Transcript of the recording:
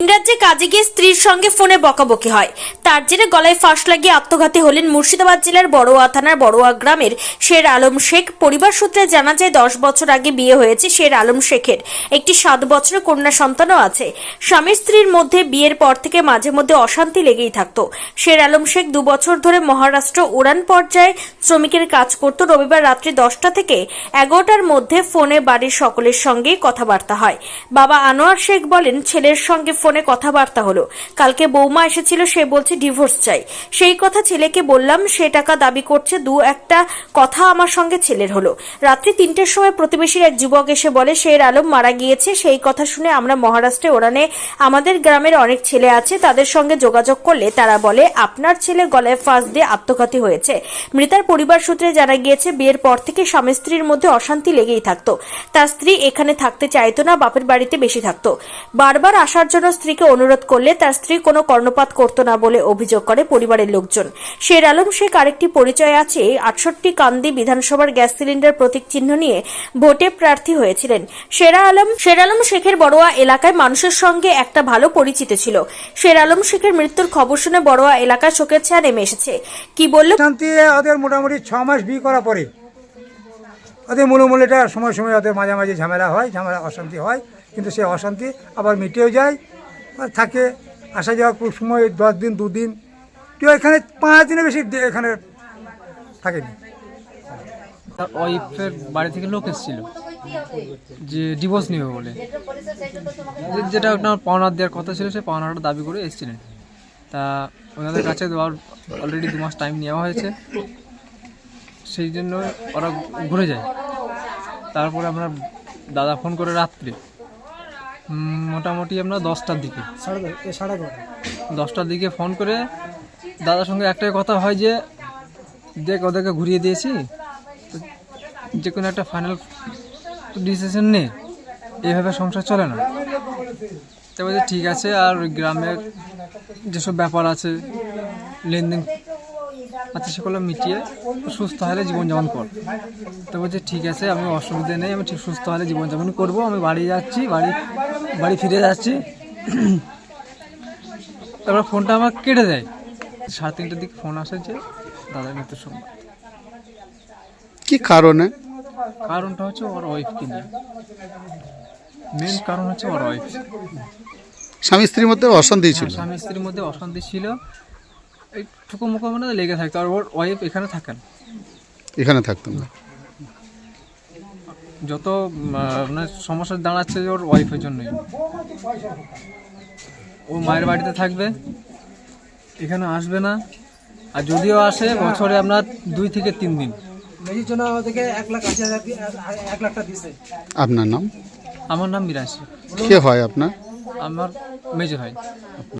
রাজ্যে কাজে গিয়ে স্ত্রীর সঙ্গে ফোনে বকাবকি হয়। তার জেরে গলায় ফাঁস লাগিয়ে আত্মঘাতী হলেন মুর্শিদাবাদ জেলার বড়োয়া থানার বড়োয়া গ্রামের শের আলম শেখ। পরিবার সূত্রে জানা যায়, দশ বছর আগে বিয়ে হয়েছে শের আলম শেখের। একটি সাত বছরের কন্যা সন্তানও আছে। স্বামী স্ত্রীর মধ্যে বিয়ের পর থেকে মাঝে মধ্যে অশান্তি লেগেই থাকতো। শের আলম শেখ দু বছর ধরে মহারাষ্ট্র উড়ান পর্যায়ে শ্রমিকের কাজ করত। রবিবার রাত্রি দশটা থেকে এগারোটার মধ্যে ফোনে বাড়ির সকলের সঙ্গেই কথাবার্তা হয়। বাবা আনোয়ার শেখ বলেন, ছেলের সঙ্গে ফোনে কথাবার্তা হলো। কালকে বৌমা এসেছিল, সে বলছে, ডিভোর্স চাই। সেই কথা ছেলেকে বললাম, সে টাকা দাবি করছে, দু একটা কথা আমার সঙ্গে ছেলের হলো। রাত্রি তিনটের সময় প্রতিবেশীর এক যুবক এসে বলে শের আলম মারা গিয়েছে। সেই কথা শুনে আমরা মহারাষ্ট্রে ওড়ানে আমাদের গ্রামের অনেক ছেলে আছে, তাদের সঙ্গে যোগাযোগ করলে তারা বলে, আপনার ছেলে গলায় ফাঁস দিয়ে আত্মঘাতী হয়েছে। মৃতার পরিবার সূত্রে জানা গিয়েছে, বিয়ের পর থেকে স্বামী স্ত্রীর মধ্যে অশান্তি লেগেই থাকতো। তার স্ত্রী এখানে থাকতে চাইতো না, বাপের বাড়িতে বেশি থাকতো। বারবার আসার জন্য স্ত্রীকে অনুরোধ করলে তার স্ত্রী কোনো কর্ণপাত করতো না বলে অভিযোগ করে পরিবারের লোকজন। শের আলম শেখ আরেকটি পরিচয় আছে। আটষট্টি কান্দি বিধানসভার গ্যাস সিলিন্ডার প্রতীক চিহ্ন নিয়ে ভোটে প্রার্থী হয়েছিলেন। শেরা আলম শের আলম শেখের বড়োয়া এলাকায় মানুষের সঙ্গে একটা ভালো পরিচিত ছিল। শের আলম শেখের মৃত্যুর খবর শুনে বড়োয়া এলাকায় শোকের ছায়া নেমে এসেছে। কি বলল ওদের মোটামুটি ছ মাস বিয়ে করার পরে ওদের মূলমূল্যটা সময় সময় ওদের মাঝামাঝি ঝামেলা হয়, ঝামেলা অশান্তি হয়, কিন্তু সেই অশান্তি আবার মিটেও যায়। থাকে আসা যাওয়া খুব সময় দশ দিন দুদিন কেউ এখানে পাঁচ দিনের বেশি এখানে থাকেনি। ওয়াইফের বাড়ি থেকে লোক এসেছিল, যে ডিভোর্স নেবে বলে। যেটা আপনার পাওনার দেওয়ার কথা ছিল, সে পাওনাটা দাবি করে এসেছিলেন। তা ওনাদের কাছে দেওয়ার অলরেডি দু মাস টাইম নেওয়া হয়েছে। সেই জন্য ওরা ঘুরে যায়। তারপরে আমরা দাদা ফোন করে রাত্রে মোটামুটি আমরা দশটার দিকে। দশটার দিকে ফোন করে দাদার সঙ্গে একটাই কথা হয় যে দেখ ওদেরকে ঘুরিয়ে দিয়েছি যে কোনো একটা ফাইনাল ডিসিশন নে। এইভাবে সংসার চলে না। তো বলছে ঠিক আছে আর ওই গ্রামের যেসব ব্যাপার আছে লেনদেন আচ্ছা সেগুলো মিটিয়ে সুস্থ হলে জীবনযাপন কর। তো বলছে ঠিক আছে আমি অসুবিধা নেই আমি ঠিক সুস্থ হলে জীবনযাপন করব আমি বাড়ি যাচ্ছি বাড়ি বাড়ি ফিরে যাচ্ছি। তারপর ফোনটা আমার কেটে দেয়। সাড়ে তিনটের দিকে ফোন আসে যে দাদার মৃত্যুর সংবাদ কি কারণে? কারণটা হচ্ছে ওর ওয়াইফকে নিয়ে। মেন কারণ হচ্ছে ওর ওয়াইফ স্বামী স্ত্রীর মধ্যে অশান্তি ছিল? স্বামী স্ত্রীর মধ্যে অশান্তি ছিল। এই ঠুকো মুখো মানে লেগে থাকতো। আর ওর ওয়াইফ এখানে থাকেন। এখানে থাকতাম না। যত মানে সমস্যা দাঁড়াচ্ছে ওর ওয়াইফের জন্যই। ও মায়ের বাড়িতে থাকবে এখানে আসবে না আর যদিও আসে বছরে আপনার দুই থেকে তিন দিন। আপনার নাম? আমার নাম মিরাশি কে হয় আপনার? আমার মেজর ভাই।